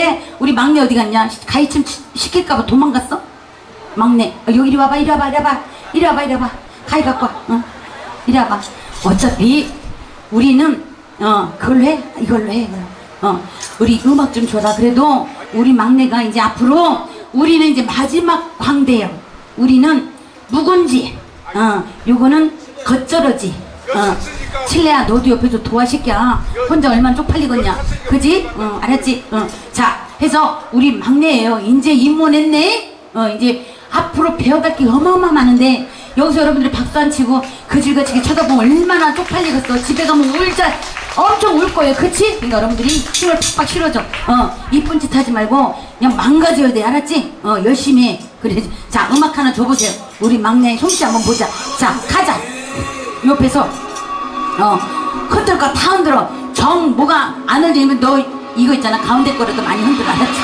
근데 우리 막내 어디 갔냐? 가이침 시- 시킬까봐 도망갔어? 막내. 어, 여기 이리 와봐 이리 와봐 이리 와봐. 이리 와봐 이리 와봐. 가위 갖고 와. 어? 이리 와봐. 어차피 우리는 어 그걸로 해. 이걸로 해. 어. 우리 음악 좀 줘라. 그래도 우리 막내가 이제 앞으로 우리는 이제 마지막 광대예요. 우리는 묵은지. 어 요거는 겉절어지 어. 칠레야 너도 옆에서 도와 새끼야. 혼자 얼마나 쪽팔리겠냐. 그지? 어 알았지? 어 자 해서 우리 막내예요. 이제 입문했네? 어 이제 앞으로 배워갈 게 어마어마 많은데 여기서 여러분들이 박수 안 치고 그질거치게 쳐다보면 얼마나 쪽팔리겠어. 집에 가면 울자 엄청 울 거예요. 그치? 그러니까 여러분들이 힘을 팍팍 실어줘. 어 이쁜 짓 하지 말고 그냥 망가져야 돼. 알았지? 어 열심히. 해 그래. 자 음악 하나 줘보세요. 우리 막내 솜씨 한번 보자. 자 가자 옆에서 어 흔들 거다 흔들어 정 뭐가 안 흔들리면 너 이거 있잖아 가운데 거라도 많이 흔들어 알았지?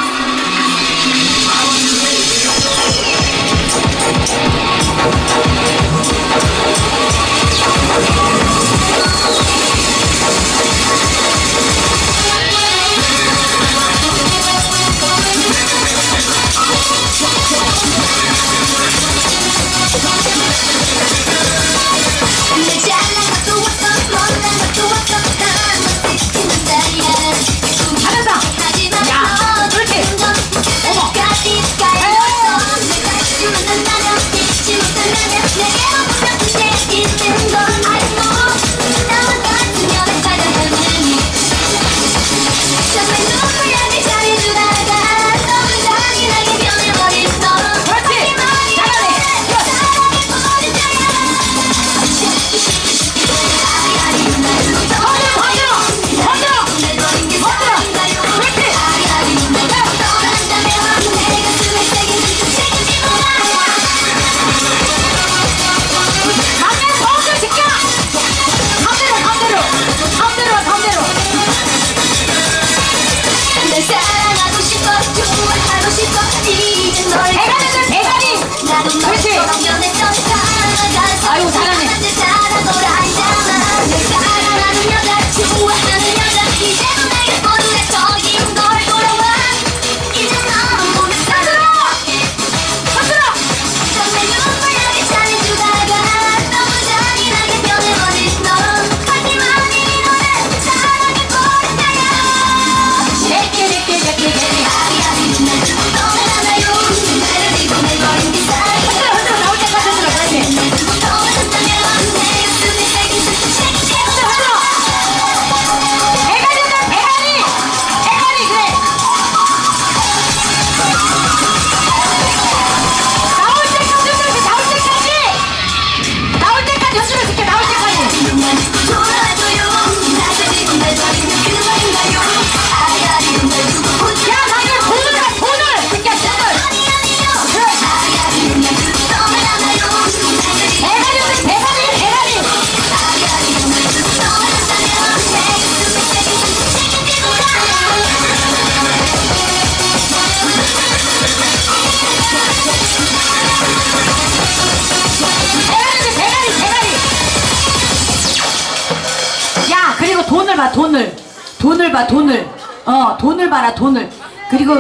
봐 돈을. 돈을 봐 돈을. 어 돈을 봐라 돈을. 그리고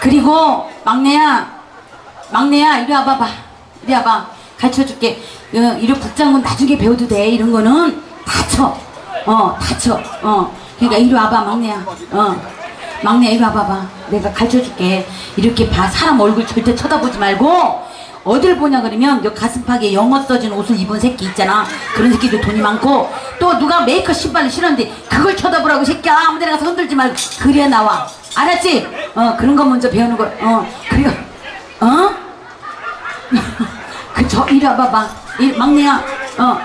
그리고 막내야 막내야 이리 와봐봐. 이리 와봐. 가르쳐줄게. 어, 이런 국장은 나중에 배워도 돼 이런 거는. 다쳐. 어 다쳐. 어. 그러니까 이리 와봐 막내야. 어. 막내 이리 와봐봐. 내가 가르쳐줄게. 이렇게 봐. 사람 얼굴 절대 쳐다보지 말고 어딜 보냐 그러면 요 가슴팍에 영어 써진 옷을 입은 새끼 있잖아. 그런 새끼들 돈이 많고 또 누가 메이크업 신발을 신었는데 그걸 쳐다보라고 이 새끼야. 아무 데나 가서 흔들지 말고 그래야 나와. 알았지? 어 그런 거 먼저 배우는 거어 그리고 어? 그저 이리 와봐봐. 이 막내야. 어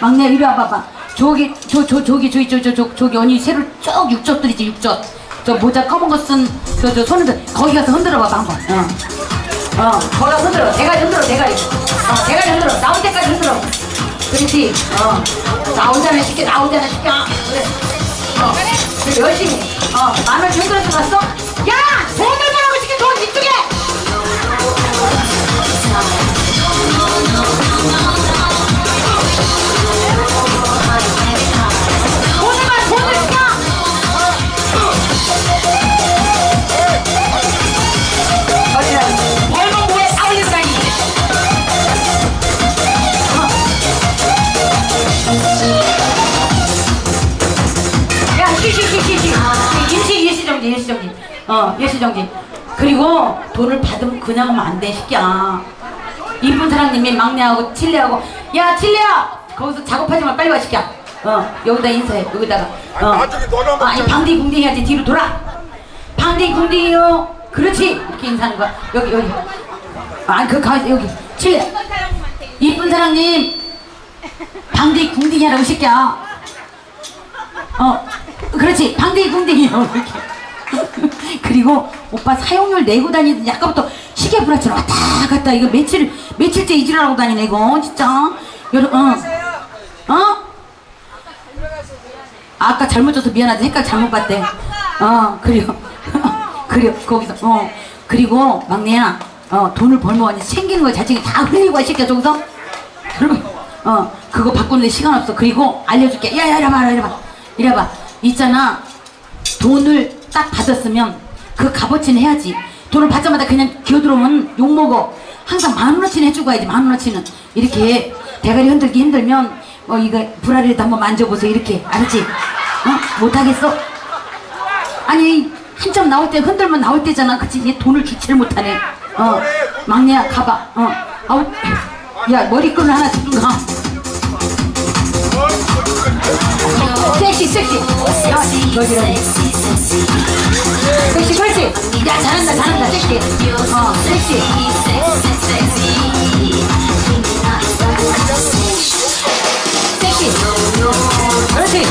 막내야 이리 와봐봐. 저기 저 저 저기 저기 저저저 저기 언니 새로 쭉 육젓들 있지 육젓. 저 모자 검은 거 쓴 저 저 손들 거기 가서 흔들어 봐봐 한번. 어. 어, 거기 흔들어. 대가리 흔들어 대가리. 어 대가리 흔들어. 나올 때까지 흔들어. 그렇지. 어. 나오잖아 쉽게 나오잖아 쉽게. 그래. 어. 그래, 열심히. 어 마늘 흔들어서 갔어 어 일시정지 그리고 돈을 받으면 그냥 하면 안 돼 시끼야 이쁜 사장님이 막내하고 칠레하고 야 칠레야! 거기서 작업하지 마 빨리 와 시끼야 어 여기다 인사해 여기다가. 어 아니, 나중에. 아니 방디 궁디 해야지 뒤로 돌아. 방디 궁디요. 그렇지. 이렇게 인사하는 거야. 여기 여기. 아니 그가 여기. 칠레. 이쁜 사장님 방디 궁디 하라고 시끼야 어. 그렇지. 방디 궁디 이렇게 그리고 오빠 사용료를 내고 다니던 약간부터 시계 불화처럼 왔다 갔다 이거 며칠 며칠째 이질하고 다니네 이거. 진짜? 여러 어. 어? 아까 잘못 줘서 미안하다. 색깔 잘못 봤대. 어 그래요. 그래요. 거기서 어. 그리고 막내야 어 돈을 벌면 완전 챙기는 거 자식이 다 흘리고 와 시켜 저기서. 어 그거 바꾸는데 시간 없어. 그리고 알려줄게. 야야 이래봐 이래봐. 이래봐. 있잖아. 돈을 딱 받았으면 그 값어치는 해야지. 돈을 받자마자 그냥 기어들어오면 욕먹어. 항상 만 원어치는 해주고 가야지 만 원어치는. 이렇게 대가리 흔들기 힘들면 어 이거 불알이라도 한번 만져보세요. 이렇게. 알았지? 어? 못하겠어? 아니 한참 나올 때 흔들면 나올 때잖아. 그치? 얘 돈을 주체를 못하네. 어. 막내야 가봐. 어. 아우 야 머리끈을 하나 주든가 섹시 섹시. 야 여기라니 섹시 그렇지 야 잘한다 잘한다. 섹시. 어 섹시. 섹시. 그렇지.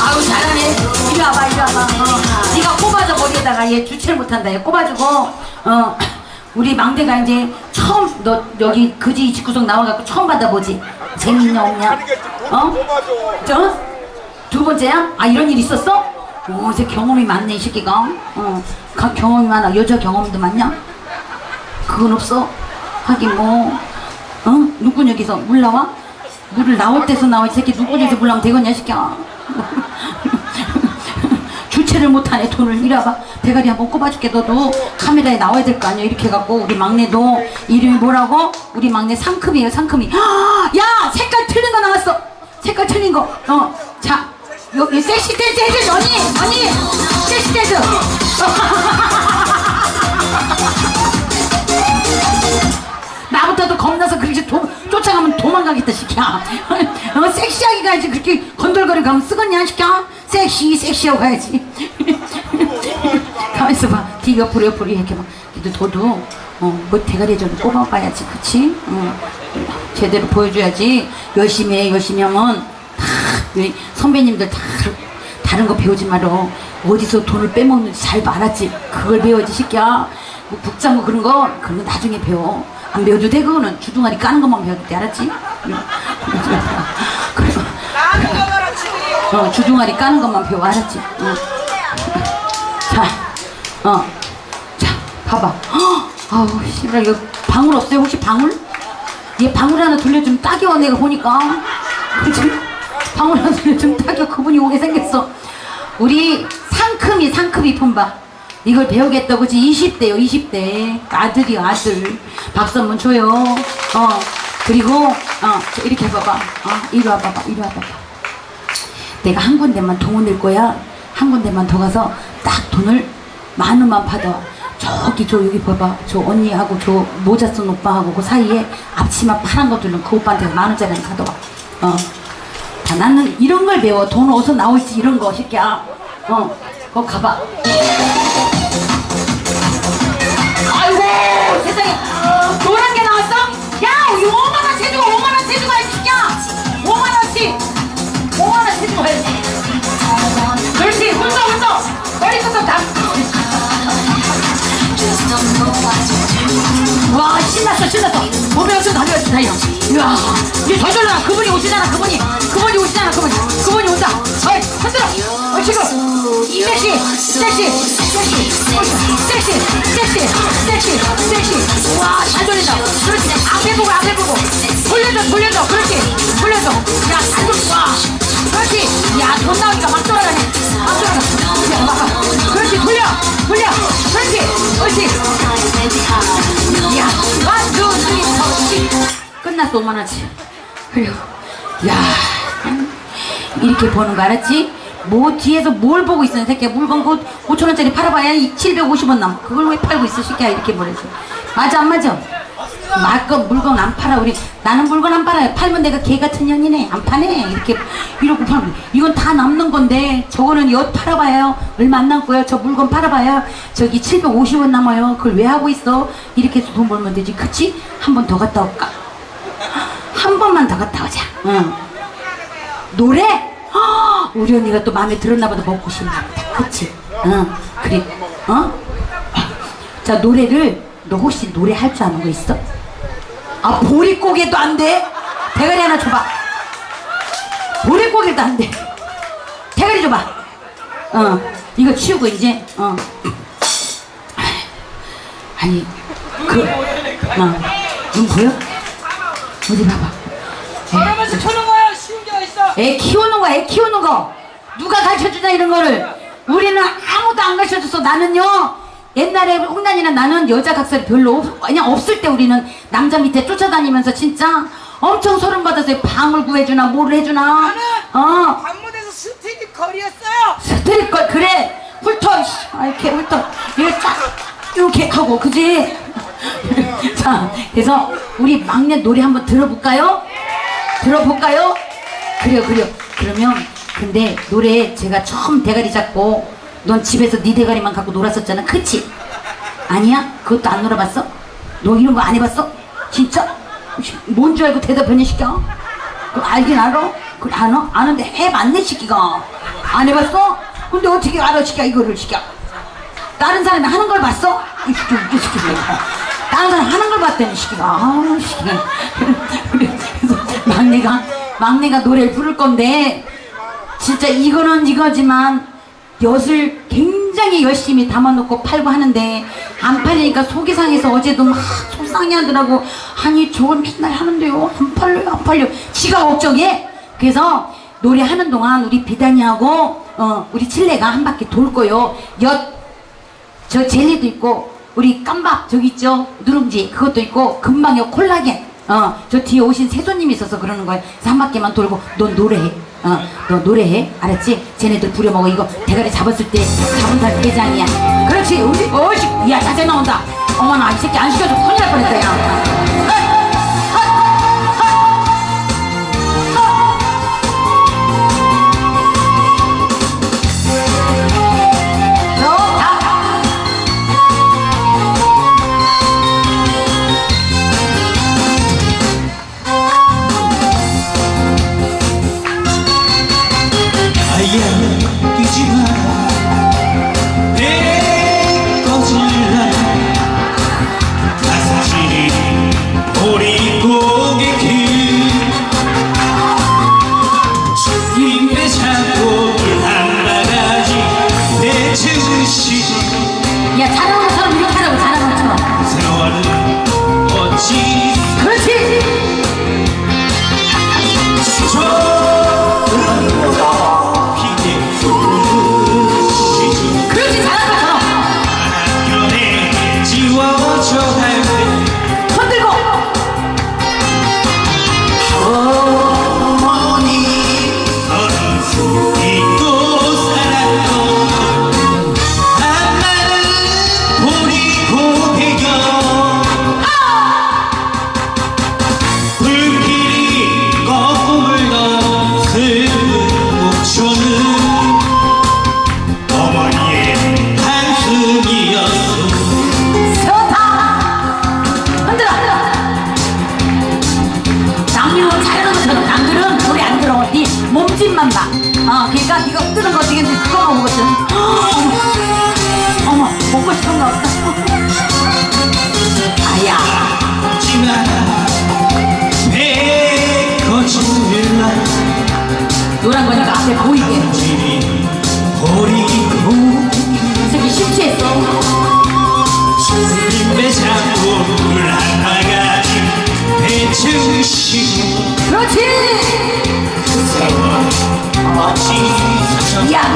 아우 잘하네. 이리 와봐 이리 와봐. 어. 네가 꼽아줘 머리에다가. 얘 주체를 못한다. 얘 꼽아주고. 어 우리 막내가 이제 처음 너 여기 그지 집구석 나와갖고 처음 받아보지 재밌냐 없냐 어? 뽑아줘. 저? 두 번째야? 아 이런 일 있었어? 오 이제 경험이 많네 이 새끼가 어 가- 경험이 많아 여자 경험도 많냐? 그건 없어 하긴 뭐 어? 누군 여기서 물 나와? 물을 나올 때서 나와 이 새끼 누군 여기서 물 나오면 되겠냐 이 새끼야 주체를 못하네 돈을. 이리 와봐. 대가리 한번 꼽아줄게 너도. 카메라에 나와야 될 거 아니야? 이렇게 해갖고 우리 막내도. 이름이 뭐라고? 우리 막내 상큼이에요 상큼이. 야 색깔 틀린 거 나왔어. 색깔 틀린 거어자. 여기 섹시 댄스 해줘 언니. 언니. 섹시 댄스. 나부터도 겁나서 그렇게 도, 쫓아가면 도망가겠다 시켜. 어, 섹시하게 가야지. 그렇게 건들거리 가면 쓰겄냐 시켜? 섹시 섹시하고 가야지 가만있어 봐. 뒤가 부려부려 이렇게 막. 근데 너도 어, 뭐 대가리 좀 뽑아봐야지. 그치? 어, 제대로 보여줘야지. 열심히 해. 열심히 하면 다 선배님들 다 다른 거 배우지 말어. 어디서 돈을 빼먹는지 잘 말았지. 그걸 배워야지 시끼야. 뭐 북장구 그런 거? 그런 거 나중에 배워. 안 배워도 돼 그거는. 주둥아리 까는 것만 배워도 돼 알았지? 응. 그래서 어, 주둥아리 까는 것만 배워 알았지? 응. 자, 어, 자, 봐봐. 헉, 아우, 씨발, 이거 방울 없어요? 혹시 방울? 얘 방울 하나 돌려주면 딱이와 내가 보니까. 그치? 방울 하나 돌려주면 딱이와 그분이 오게 생겼어. 우리 상큼이, 상큼이 품바. 이걸 배우겠다고, 그치? 20대요, 20대. 아들이요, 아들. 박수 한번 줘요. 어, 그리고, 어, 저 이렇게 해봐봐. 어, 이리 와봐봐, 이리 와봐봐. 내가 한 군데만 돈낼 거야. 한 군데만 더 가서 딱 돈을 만 원만 받아. 저기 저 여기 봐봐. 저 언니하고 저 모자 쓴 오빠하고 그 사이에 앞치마 파란 거 들은 그 오빠한테 만 원짜리 가져와. 어. 자, 나는 이런 걸 배워. 돈 어디서 나올지 이런 거 새끼야. 어. 거 가봐. 아이고 세상에 야 이제 더 졸라 그분이 오시잖아 그분이. 그분이 오시잖아 그분이. 그분이 온다. 어이 흔들어. 어이 지금. 섹시 섹시 섹시 섹시 섹시 섹시 섹시. 와 잘 돌린다. 그렇지. 앞에 보고 앞에 보고. 돌려줘 돌려줘. 그렇지. 돌려줘. 야 잘 돌려. 와. 그렇지. 야 돈 나오니까 끝났어, 5만원치. 그리고, 야, 이렇게 버는 거 알았지? 뭐 뒤에서 뭘 보고 있어 이 새끼야. 물건 그 5천원짜리 팔아봐야 750원 남 그걸 왜 팔고 있어 새끼야? 이렇게 뭐래서 맞아 안 맞아? 말거 물건 안 팔아. 우리 나는 물건 안 팔아요. 팔면 내가 개 같은 년이네. 안 파네. 이렇게 이러고 팔면 이건 다 남는 건데 저거는 엿 팔아봐요. 얼마 안 남고요. 저 물건 팔아봐요. 저기 750원 남아요. 그걸 왜 하고 있어? 이렇게 해서 돈 벌면 되지. 그치? 한 번 더 갔다 올까 한 번만 더 갔다 오자. 응. 노래? 아, 우리 언니가 또 마음에 들었나 보다. 먹고 싶나 보다. 그치? 응. 그래 어? 자 노래를 너 혹시 노래 할 줄 아는 거 있어? 아 보릿고개도 안 돼? 대가리 하나 줘봐. 보릿고개도 안 돼. 대가리 줘봐. 어. 이거 치우고 이제 어. 아니 그 어 눈 보여? 어디 봐봐 저러면서 켜는 거야 쉬운 게 어딨어 애 키우는 거, 애 키우는 거. 누가 가르쳐 주냐, 이런 거를. 우리는 아무도 안 가르쳐 줬어. 나는요, 옛날에 홍단이나 나는 여자 각설이 별로 없, 그냥 없을 때 우리는 남자 밑에 쫓아다니면서 진짜 엄청 소름 받았어요. 방을 구해주나, 뭘 해주나. 나는 어, 관문에서 스트릿 거리였어요 스트릿 걸, 그래. 훑어, 씨. 아, 이렇게 훑어. 이렇게 딱, 이렇게 하고, 그지? 자, 그래서 우리 막내 노래 한번 들어볼까요? 들어볼까요? 그래요, 그래요. 그러면 근데 노래 제가 처음 대가리 잡고 넌 집에서 네 대가리만 갖고 놀았었잖아, 그치? 아니야? 그것도 안 놀아봤어? 너 이런 거 안 해봤어? 진짜? 뭔 줄 알고 대답하냐, 시켜? 그 알긴 알아? 그 아나? 아는데 해봤네, 시키가. 안 해봤어? 근데 어떻게 알아, 시켜, 이거를 시켜? 다른 사람이 하는 걸 봤어? 이 시키, 이 시키. 다른 사람 하는 걸 봤더니 시키가. 시키가. 그래서 막내가, 막내가 노래를 부를 건데, 진짜 이거는 이거지만, 엿을 굉장히 열심히 담아놓고 팔고 하는데, 안 팔리니까 속이 상해서 어제도 막 속상해 하더라고. 아니, 저걸 맨날 하는데요. 안 팔려요, 안 팔려. 지가 걱정해. 그래서 노래하는 동안 우리 비단이하고, 어, 우리 칠레가 한 바퀴 돌 거요. 엿 저 젤리도 있고 우리 깜박 저기 있죠? 누룽지 그것도 있고 금방요 콜라겐. 어 저 뒤에 오신 세손님이 있어서 그러는 거예요. 그래서 한 바퀴만 돌고 넌 노래해. 어 너 노래해. 알았지? 쟤네들 부려먹어. 이거 대가리 잡았을 때 잡은 사람 대장이야. 그렇지. 어이씨 야 자세 나온다. 어머나 이 새끼 안 시켜줘. 큰일 날 뻔했다 야. 좋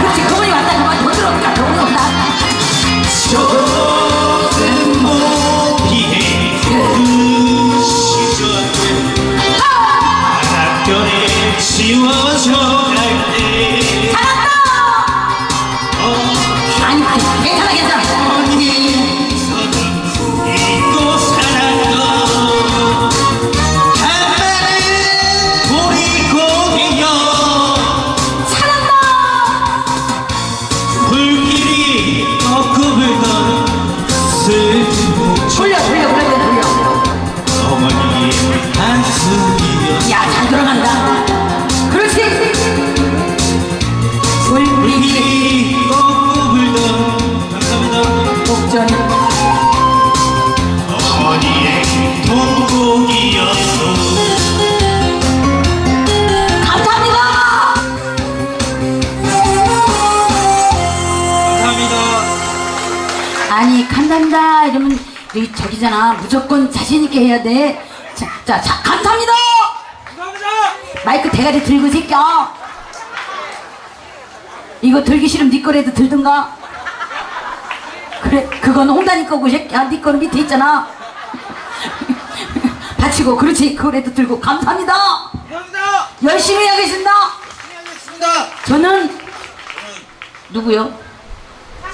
Cause you 간단다 이러면 여기 저기잖아 무조건 자신 있게 해야 돼. 자, 자, 자 감사합니다. 감사합니다. 마이크 대가리 들고 새끼야. 이거 들기 싫으면 네 거라도 들든가. 그래, 그건 홍단이 거고 새끼야. 네 거는 밑에 있잖아. 받치고 그렇지 그거라도 들고 감사합니다. 감사합니다. 열심히 하겠습니다. 알겠습니다. 저는 누구요?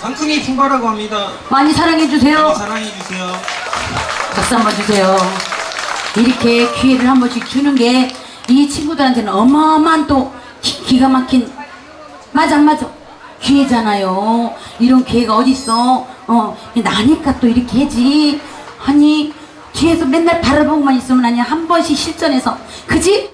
상큼이 풍바라고 합니다 많이 사랑해 주세요. 사랑해주세요 박수 한번 주세요. 이렇게 기회를 한 번씩 주는 게 이 친구들한테는 어마어마한 또 기, 기가 막힌 맞아 맞아 기회잖아요. 이런 기회가 어딨어? 어 나니까 또 이렇게 하지. 아니 뒤에서 맨날 바라보고만 있으면 아니 한 번씩 실전해서 그지?